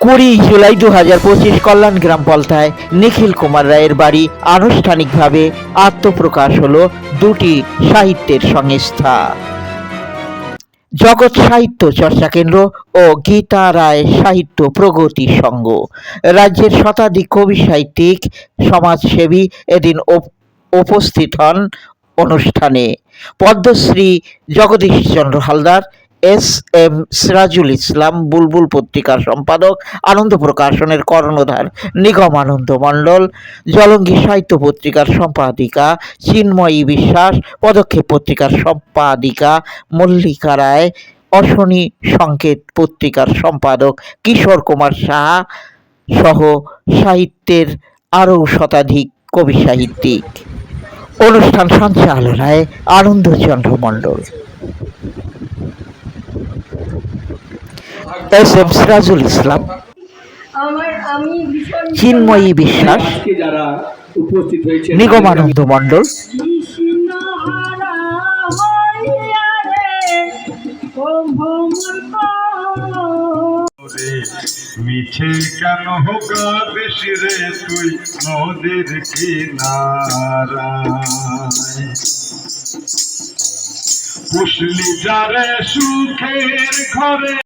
কুড়ি জুলাই দু হাজার পঁচিশ কল্যাণ গ্রাম পলতায় নিখিল কুমার রায়ের বাড়ি আনুষ্ঠানিকভাবে আত্মপ্রকাশ হলো দুটি সাহিত্যের সংস্থা। জগৎ সাহিত্য চর্চা কেন্দ্র ও গীতা রায় সাহিত্য প্রগতি সংঘ। রাজ্যের শতাধিক কবি সাহিত্যিক, সমাজসেবী এদিন উপ- উপস্থিত হন অনুষ্ঠানে। পদ্মশ্রী জগদীশচন্দ্র হালদার এস এম সিরাজুল ইসলাম, বুলবুল পত্রিকার সম্পাদক, আনন্দ প্রকাশনের কর্ণধার, নিগম আনন্দ মণ্ডল, জলঙ্গি সাহিত্য পত্রিকার সম্পাদিকা, চিন্ময়ী বিশ্বাস, পদক্ষেপ পত্রিকার সম্পাদিকা, মল্লিকা রায়, অশনি সংকেত পত্রিকার সম্পাদক, কিশোর কুমার সাহা সহ সাহিত্যের আরও শতাধিক কবি সাহিত্যিক। অনুষ্ঠান সঞ্চালনায় আনন্দচন্দ্র মণ্ডল। S M Sirajul Islam. আমার আমি ভীষণ চিন্ময়ী বিশ্বাস যারা উপস্থিত হয়েছে নিগমানন্দ মণ্ডল। মিছে কেন হোকা বেশি রে তুই নদীর কিনারায়? পুষলি যারে সুখের ঘরে